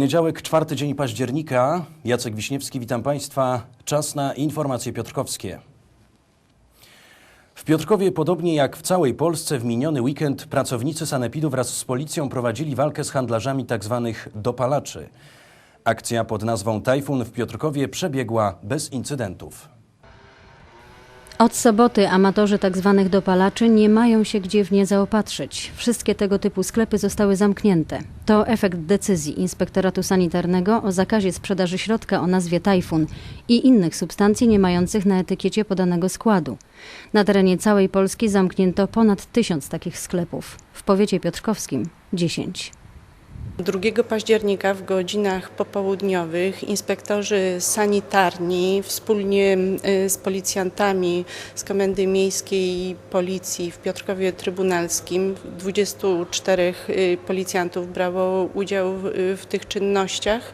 Poniedziałek, czwarty dzień października. Jacek Wiśniewski, witam Państwa. Czas na informacje piotrkowskie. W Piotrkowie, podobnie jak w całej Polsce, w miniony weekend pracownicy sanepidu wraz z policją prowadzili walkę z handlarzami tzw. dopalaczy. Akcja pod nazwą Tajfun w Piotrkowie przebiegła bez incydentów. Od soboty amatorzy tzw. dopalaczy nie mają się gdzie w nie zaopatrzyć. Wszystkie tego typu sklepy zostały zamknięte. To efekt decyzji Inspektoratu Sanitarnego o zakazie sprzedaży środka o nazwie Tajfun i innych substancji nie mających na etykiecie podanego składu. Na terenie całej Polski zamknięto ponad tysiąc takich sklepów. W powiecie piotrkowskim 10. 2 października w godzinach popołudniowych inspektorzy sanitarni wspólnie y, z policjantami z Komendy Miejskiej Policji w Piotrkowie Trybunalskim, 24 y, policjantów brało udział w, w tych czynnościach.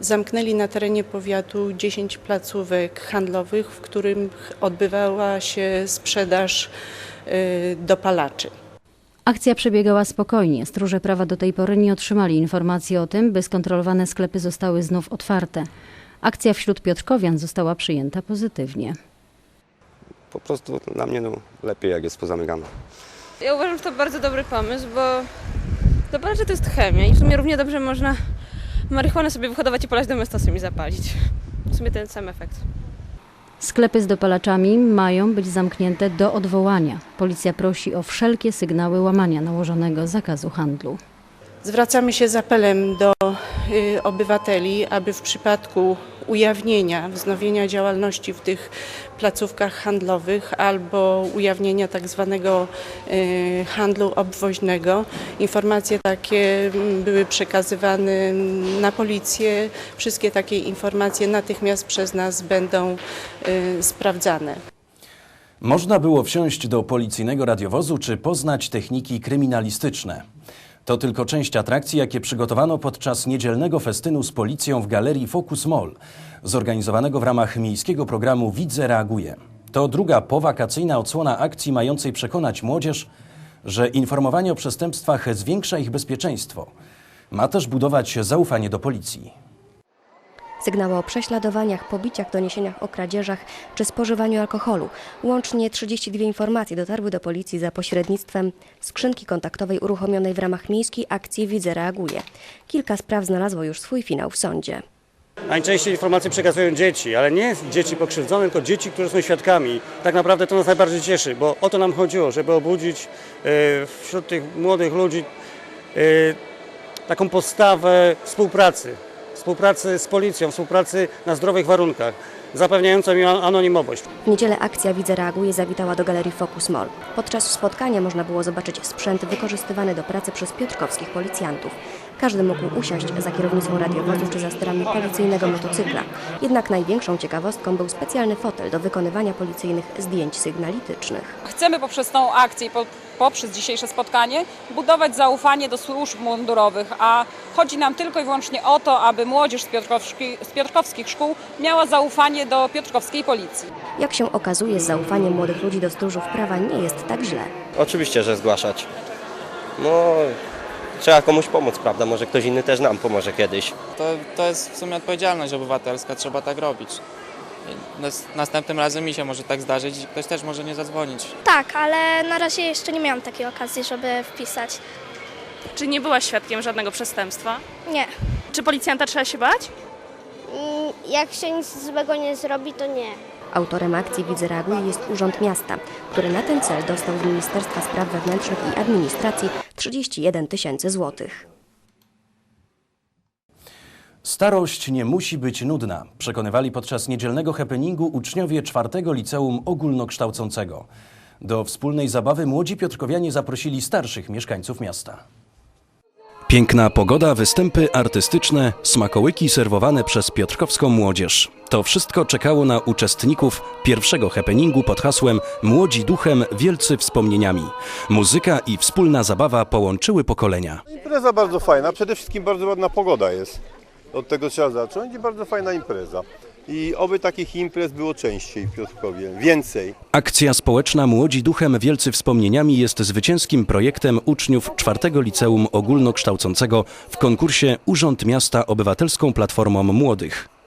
Zamknęli na terenie powiatu 10 placówek handlowych, w którym odbywała się sprzedaż y, dopalaczy. Akcja przebiegała spokojnie. Stróże prawa do tej pory nie otrzymali informacji o tym, by skontrolowane sklepy zostały znów otwarte. Akcja wśród Piotrkowian została przyjęta pozytywnie. Po prostu dla mnie no, lepiej jak jest pozamykane. Ja uważam, że to bardzo dobry pomysł, bo dopalacze to jest chemia i w sumie równie dobrze można marihuanę sobie wyhodować i polać domestosem i zapalić. W sumie ten sam efekt. Sklepy z dopalaczami mają być zamknięte do odwołania. Policja prosi o wszelkie sygnały łamania nałożonego zakazu handlu. Zwracamy się z apelem do y, obywateli, aby w przypadku ujawnienia, wznowienia działalności w tych placówkach handlowych albo ujawnienia tak zwanego y, handlu obwoźnego, informacje takie mm, były przekazywane na policję. Wszystkie takie informacje natychmiast przez nas będą y, sprawdzane. Można było wsiąść do policyjnego radiowozu czy poznać techniki kryminalistyczne. To tylko część atrakcji, jakie przygotowano podczas niedzielnego festynu z policją w galerii Focus Mall, zorganizowanego w ramach miejskiego programu Widzę Reaguje. To druga powakacyjna odsłona akcji mającej przekonać młodzież, że informowanie o przestępstwach zwiększa ich bezpieczeństwo. Ma też budować zaufanie do policji. Sygnały o prześladowaniach, pobiciach, doniesieniach o kradzieżach czy spożywaniu alkoholu. Łącznie 32 informacje dotarły do policji za pośrednictwem skrzynki kontaktowej uruchomionej w ramach miejskiej akcji Widzę Reaguje. Kilka spraw znalazło już swój finał w sądzie. Najczęściej informacje przekazują dzieci, ale nie dzieci pokrzywdzone, tylko dzieci, które są świadkami. Tak naprawdę to nas najbardziej cieszy, bo o to nam chodziło, żeby obudzić e, wśród tych młodych ludzi e, taką postawę współpracy. Współpracy z policją, współpracy na zdrowych warunkach, zapewniającą im anonimowość. W niedzielę akcja Widzę Reaguje zawitała do galerii Focus Mall. Podczas spotkania można było zobaczyć sprzęt wykorzystywany do pracy przez piotrkowskich policjantów. Każdy mógł usiąść za kierownicą radiowozu czy za sterami policyjnego motocykla. Jednak największą ciekawostką był specjalny fotel do wykonywania policyjnych zdjęć sygnalitycznych. Chcemy poprzez tą akcję i po, poprzez dzisiejsze spotkanie budować zaufanie do służb mundurowych, a chodzi nam tylko i wyłącznie o to, aby młodzież z, piotrkowski, z piotrkowskich szkół miała zaufanie do piotrkowskiej policji. Jak się okazuje, z zaufaniem młodych ludzi do stróżów prawa nie jest tak źle. Oczywiście, że zgłaszać. No, trzeba komuś pomóc, prawda? Może ktoś inny też nam pomoże kiedyś. To, to jest w sumie odpowiedzialność obywatelska, trzeba tak robić. Następnym razem mi się może tak zdarzyć i ktoś też może nie zadzwonić. Tak, ale na razie jeszcze nie miałam takiej okazji, żeby wpisać. Czy nie byłaś świadkiem żadnego przestępstwa? Nie. Czy policjanta trzeba się bać? Mm, Jak się nic złego nie zrobi, to nie. Autorem akcji Widzę Reaguje jest Urząd Miasta, który na ten cel dostał z Ministerstwa Spraw Wewnętrznych i Administracji 31 tysięcy złotych. Starość nie musi być nudna, przekonywali podczas niedzielnego happeningu uczniowie czwartego liceum ogólnokształcącego. Do wspólnej zabawy młodzi piotrkowianie zaprosili starszych mieszkańców miasta. Piękna pogoda, występy artystyczne, smakołyki serwowane przez piotrkowską młodzież. To wszystko czekało na uczestników pierwszego happeningu pod hasłem Młodzi duchem, wielcy wspomnieniami. Muzyka i wspólna zabawa połączyły pokolenia. Impreza bardzo fajna, przede wszystkim bardzo ładna pogoda jest. Od tego trzeba zacząć i bardzo fajna impreza. I oby takich imprez było częściej w Piotrkowie, więcej. Akcja społeczna Młodzi Duchem Wielcy Wspomnieniami jest zwycięskim projektem uczniów czwartego Liceum Ogólnokształcącego w konkursie Urząd Miasta Obywatelską Platformą Młodych.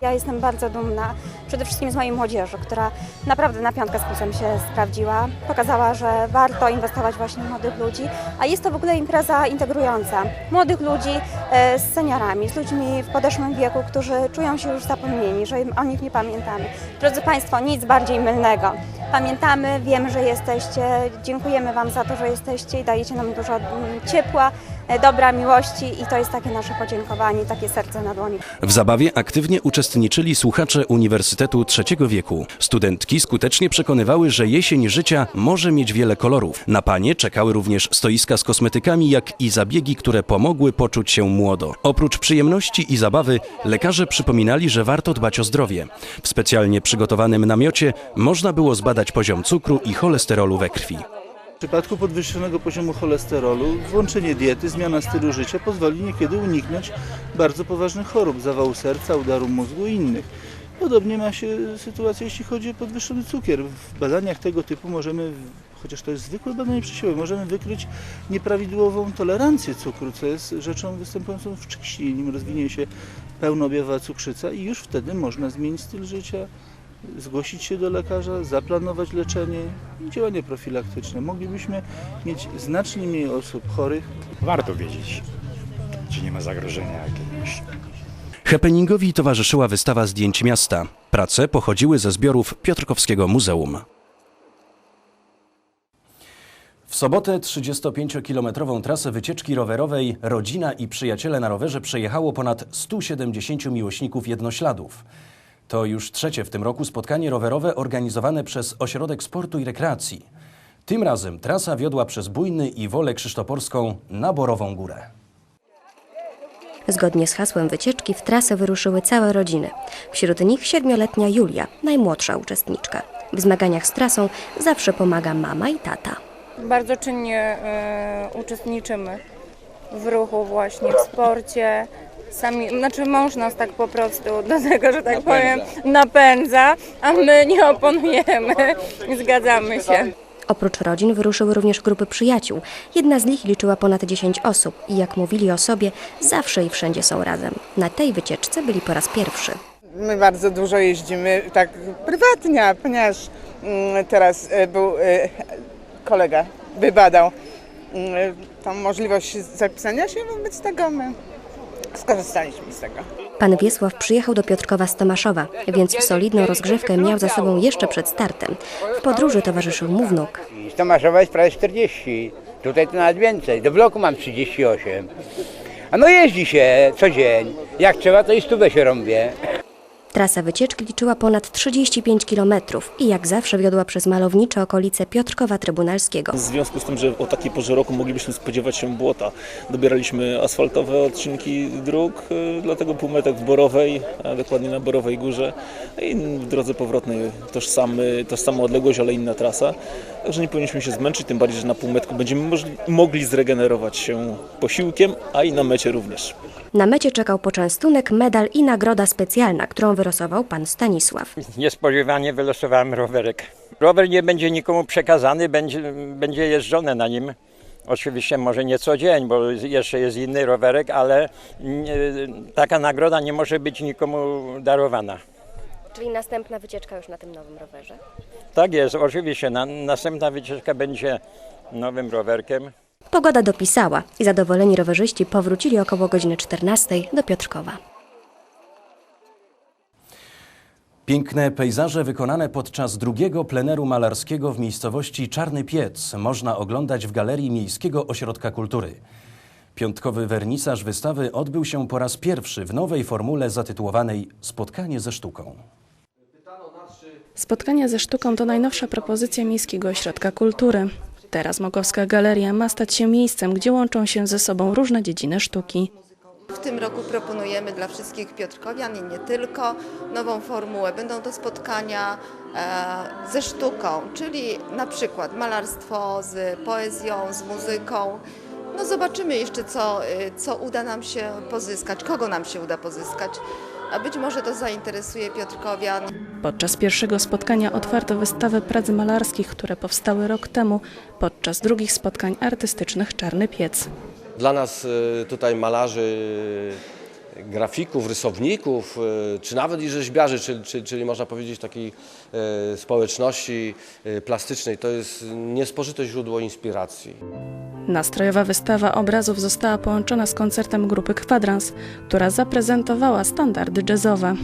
Ja jestem bardzo dumna przede wszystkim z mojej młodzieży, która naprawdę na piątkę z plusem się sprawdziła. Pokazała, że warto inwestować właśnie w młodych ludzi, a jest to w ogóle impreza integrująca młodych ludzi e, z seniorami, z ludźmi w podeszłym wieku, którzy czują się już zapomnieni, że o nich nie pamiętamy. Drodzy Państwo, nic bardziej mylnego. Pamiętamy, wiemy, że jesteście, dziękujemy Wam za to, że jesteście i dajecie nam dużo mm, ciepła, e, dobra, miłości i to jest takie nasze podziękowanie, takie serce na dłoni. W zabawie aktywnie uczestniczyli słuchacze Uniwersytetu Trzeciego Wieku. Studentki skutecznie przekonywały, że jesień życia może mieć wiele kolorów. Na panie czekały również stoiska z kosmetykami, jak i zabiegi, które pomogły poczuć się młodo. Oprócz przyjemności i zabawy, lekarze przypominali, że warto dbać o zdrowie. W specjalnie przygotowanym namiocie można było zbadać poziom cukru i cholesterolu we krwi. W przypadku podwyższonego poziomu cholesterolu włączenie diety, zmiana stylu życia pozwoli niekiedy uniknąć bardzo poważnych chorób, zawału serca, udaru mózgu i innych. Podobnie ma się sytuacja, jeśli chodzi o podwyższony cukier. W badaniach tego typu możemy, chociaż to jest zwykłe badanie przesiewowe, możemy wykryć nieprawidłową tolerancję cukru, co jest rzeczą występującą wcześniej, nim rozwinie się pełnoobjawowa cukrzyca i już wtedy można zmienić styl życia, zgłosić się do lekarza, zaplanować leczenie i działania profilaktyczne. Moglibyśmy mieć znacznie mniej osób chorych. Warto wiedzieć, czy nie ma zagrożenia jakiegoś. Happeningowi towarzyszyła wystawa zdjęć miasta. Prace pochodziły ze zbiorów Piotrkowskiego Muzeum. W sobotę 35-kilometrową trasę wycieczki rowerowej Rodzina i Przyjaciele na rowerze przejechało ponad 170 miłośników jednośladów. To już trzecie w tym roku spotkanie rowerowe organizowane przez Ośrodek Sportu i Rekreacji. Tym razem trasa wiodła przez Bójny i Wolę Krzysztoporską na Borową Górę. Zgodnie z hasłem wycieczki w trasę wyruszyły całe rodziny. Wśród nich siedmioletnia Julia, najmłodsza uczestniczka. W zmaganiach z trasą zawsze pomaga mama i tata. Bardzo czynnie e, uczestniczymy w ruchu właśnie, w sporcie. Sami, znaczy mąż nas tak po prostu do tego, że tak powiem, napędza, a my nie oponujemy, zgadzamy się. Oprócz rodzin wyruszyły również grupy przyjaciół. Jedna z nich liczyła ponad 10 osób i jak mówili o sobie, zawsze i wszędzie są razem. Na tej wycieczce byli po raz pierwszy. My bardzo dużo jeździmy tak prywatnie, ponieważ mm, teraz e, był e, kolega, wybadał mm, tą możliwość zapisania się, wobec tego my skorzystaliśmy z tego. Pan Wiesław przyjechał do Piotrkowa z Tomaszowa, więc solidną rozgrzewkę miał za sobą jeszcze przed startem. W podróży towarzyszył mu wnuk. Z Tomaszowa jest prawie 40, tutaj to nawet więcej, do bloku mam 38. A no jeździ się co dzień, jak trzeba to i stówę się rąbie. Trasa wycieczki liczyła ponad 35 km i jak zawsze wiodła przez malownicze okolice Piotrkowa Trybunalskiego. W związku z tym, że o takiej porze roku moglibyśmy spodziewać się błota, dobieraliśmy asfaltowe odcinki dróg, y, dlatego półmetek w Borowej, dokładnie na Borowej Górze i w drodze powrotnej tożsamy, tożsama odległość, ale inna trasa. Także nie powinniśmy się zmęczyć, tym bardziej, że na półmetku będziemy mogli zregenerować się posiłkiem, a i na mecie również. Na mecie czekał poczęstunek, medal i nagroda specjalna, którą wylosował pan Stanisław. Niespodziewanie wylosowałem rowerek. Rower nie będzie nikomu przekazany, będzie, będzie jeżdżone na nim. Oczywiście może nie co dzień, bo jeszcze jest inny rowerek, ale nie, taka nagroda nie może być nikomu darowana. Czyli następna wycieczka już na tym nowym rowerze? Tak jest, oczywiście. Na, następna wycieczka będzie nowym rowerkiem. Pogoda dopisała i zadowoleni rowerzyści powrócili około godziny 14 do Piotrkowa. Piękne pejzaże wykonane podczas drugiego pleneru malarskiego w miejscowości Czarny Piec można oglądać w Galerii Miejskiego Ośrodka Kultury. Piątkowy wernisaż wystawy odbył się po raz pierwszy w nowej formule zatytułowanej Spotkanie ze sztuką. Spotkania ze sztuką to najnowsza propozycja Miejskiego Ośrodka Kultury. Teraz Mokowska Galeria ma stać się miejscem, gdzie łączą się ze sobą różne dziedziny sztuki. W tym roku proponujemy dla wszystkich Piotrkowian i nie tylko nową formułę. Będą to spotkania e, ze sztuką, czyli na przykład malarstwo z poezją, z muzyką. No zobaczymy jeszcze, co, y, co uda nam się pozyskać, kogo nam się uda pozyskać. a być może to zainteresuje Piotrkowian. Podczas pierwszego spotkania otwarto wystawę prac malarskich, które powstały rok temu podczas drugich spotkań artystycznych Czarny Piec. Dla nas y, tutaj malarzy, grafików, rysowników, y, czy nawet i rzeźbiarzy, czyli, czyli, czyli można powiedzieć takiej y, społeczności plastycznej, to jest niespożyte źródło inspiracji. Nastrojowa wystawa obrazów została połączona z koncertem grupy Kwadrans, która zaprezentowała standardy jazzowe.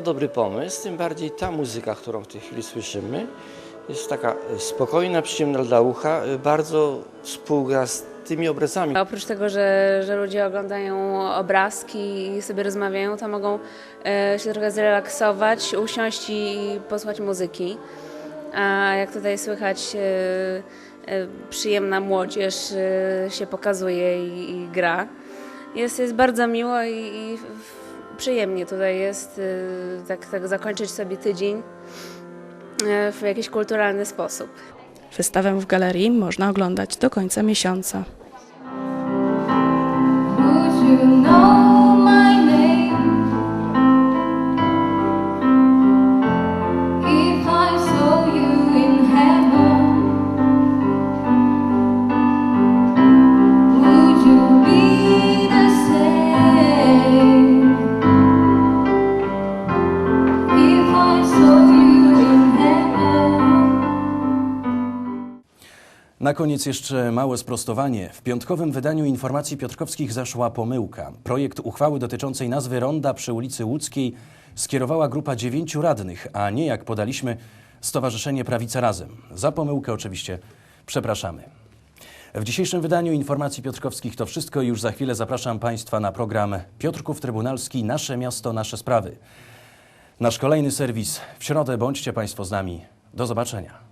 Bardzo dobry pomysł, tym bardziej ta muzyka, którą w tej chwili słyszymy, jest taka spokojna, przyjemna dla ucha, bardzo współgra z tymi obrazami. Oprócz tego, że, że ludzie oglądają obrazki i sobie rozmawiają, to mogą e, się trochę zrelaksować, usiąść i posłuchać muzyki. A jak tutaj słychać, e, e, przyjemna młodzież e, się pokazuje i, i gra. Jest, jest bardzo miło i, i przyjemnie tutaj jest e, tak, tak zakończyć sobie tydzień e, w jakiś kulturalny sposób. Wystawę w galerii można oglądać do końca miesiąca. Na koniec jeszcze małe sprostowanie. W piątkowym wydaniu informacji piotrkowskich zaszła pomyłka. Projekt uchwały dotyczącej nazwy ronda przy ulicy Łódzkiej skierowała grupa dziewięciu radnych, a nie jak podaliśmy Stowarzyszenie Prawica Razem. Za pomyłkę oczywiście przepraszamy. W dzisiejszym wydaniu informacji piotrkowskich to wszystko. Już za chwilę zapraszam Państwa na program Piotrków Trybunalski Nasze Miasto, Nasze Sprawy. Nasz kolejny serwis w środę. Bądźcie Państwo z nami. Do zobaczenia.